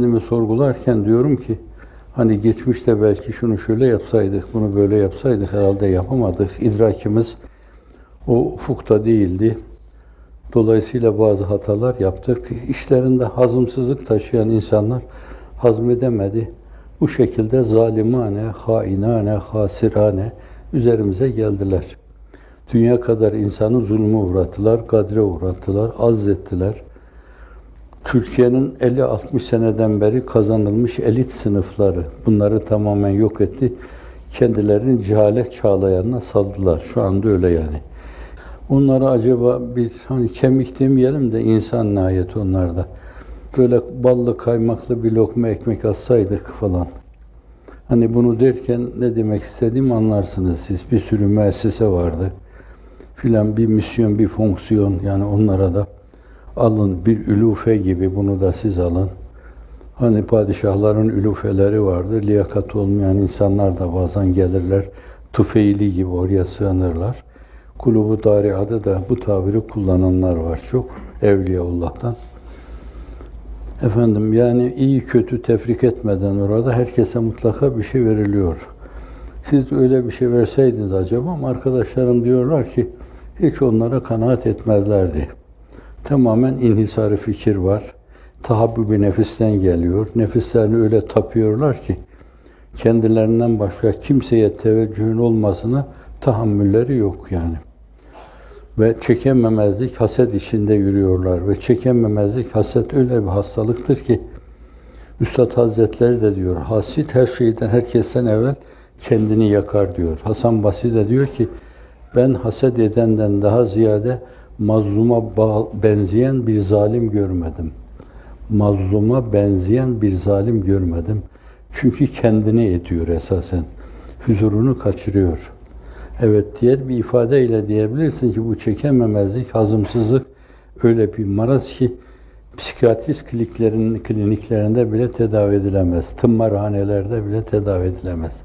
Kendimi sorgularken diyorum ki hani geçmişte belki şunu şöyle yapsaydık, bunu böyle yapsaydık herhalde yapamadık. İdrakimiz o ufukta değildi. Dolayısıyla bazı hatalar yaptık. İşlerinde hazımsızlık taşıyan insanlar hazmedemedi. Bu şekilde zalimane, hainane, hasirane üzerimize geldiler. Dünya kadar insanı zulme uğrattılar, gadre uğrattılar, azzettiler. Türkiye'nin 50-60 seneden beri kazanılmış elit sınıfları bunları tamamen yok etti. Kendilerini cehalet çağlayanına saldılar. Şu anda öyle yani. Onlara acaba bir hani kemik demeyelim de insan nihayet onlarda. Böyle ballı kaymaklı bir lokma ekmek atsaydık falan. Hani bunu derken ne demek istediğimi anlarsınız siz. Bir sürü müessese vardı. Filan bir misyon, bir fonksiyon yani onlara da alın bir ülufe gibi bunu da siz alın. Hani padişahların ülufeleri vardır. Liyakat olmayan insanlar da bazen gelirler. Tufeyli gibi oraya sığınırlar. Kulubu Daria'da da bu tabiri kullananlar var çok. Evliyaullah'tan. Efendim yani iyi kötü tefrik etmeden orada herkese mutlaka bir şey veriliyor. Siz öyle bir şey verseydiniz acaba ama arkadaşlarım diyorlar ki hiç onlara kanaat etmezlerdi. Tamamen inhisarı fikir var. Tahabbübü nefisten geliyor. Nefislerini öyle tapıyorlar ki kendilerinden başka kimseye teveccühün olmasına tahammülleri yok yani. Ve çekememezlik, haset içinde yürüyorlar. Ve çekememezlik, haset öyle bir hastalıktır ki Üstad Hazretleri de diyor, hasit her şeyden, herkesten evvel kendini yakar diyor. Hasan Basri de diyor ki, ben haset edenden daha ziyade mazluma benzeyen bir zalim görmedim. Mazluma benzeyen bir zalim görmedim. Çünkü kendini ediyor esasen. Huzurunu kaçırıyor. Evet, diğer bir ifadeyle diyebilirsin ki bu çekememezlik, hazımsızlık öyle bir maraz ki psikiyatrist kliniklerin, kliniklerinde bile tedavi edilemez. Tımarhanelerde bile tedavi edilemez.